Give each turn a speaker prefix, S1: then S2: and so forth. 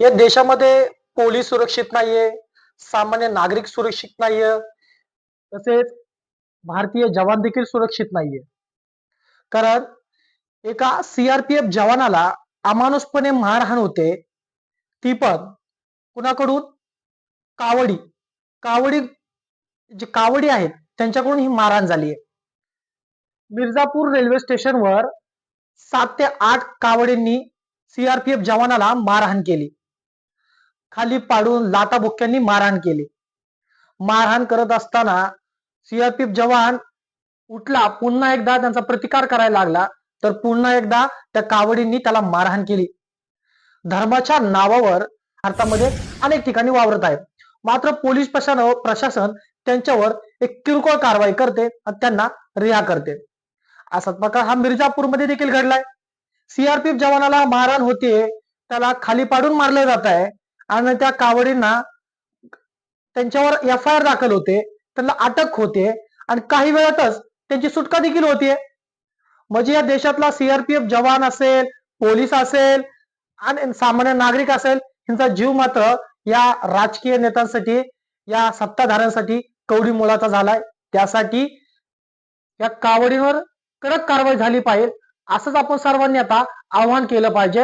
S1: या देशामध्ये पोलीस सुरक्षित नाहीये सामान्य नागरिक सुरक्षित नाहीये तसेच भारतीय जवान देखील सुरक्षित नाहीये. कारण एका सीआरपीएफ जवानाला अमानुषपणे मारहाण होते ती पण कुणाकडून? कावडी. कावडी जे कावडी आहेत त्यांच्याकडून ही मारहाण झाली आहे. मिर्झापूर रेल्वे स्टेशनवर सात ते आठ कावडींनी सीआरपीएफ जवानाला मारहाण केली. खाली पाडून लाटाबुक्क्यांनी मारहाण केली. मारहाण करत असताना सीआरपीएफ जवान उठला पुन्हा एकदा त्यांचा प्रतिकार करायला लागला. तर पुन्हा एकदा त्या कावडींनी त्याला मारहाण केली. धर्माच्या नावावर भारतामध्ये अनेक ठिकाणी वावरत आहे. मात्र पोलीस प्रशासन प्रशासन त्यांच्यावर एक किरकोळ कारवाई करते आणि त्यांना रिहा करते. असाच प्रकार हा मिर्जापूरमध्ये देखील घडलाय. सीआरपीएफ जवानाला मारहाण होते. त्याला खाली पाडून मारले जात आहे. आणि त्या कावडींना त्यांच्यावर एफ आय आर दाखल होते त्यांना अटक होते आणि काही वेळातच त्यांची सुटका देखील होते म्हणजे या देशातला सीआरपीएफ जवान असेल पोलीस असेल आणि सामान्य नागरिक असेल यांचा जीव मात्र या राजकीय नेत्यांसाठी या सत्ताधाऱ्यांसाठी कवडी मुळाचा झालाय. त्यासाठी या कावडीवर कडक कारवाई झाली पाहिजे असंच आपण सर्वांनी आता आवाहन केलं पाहिजे.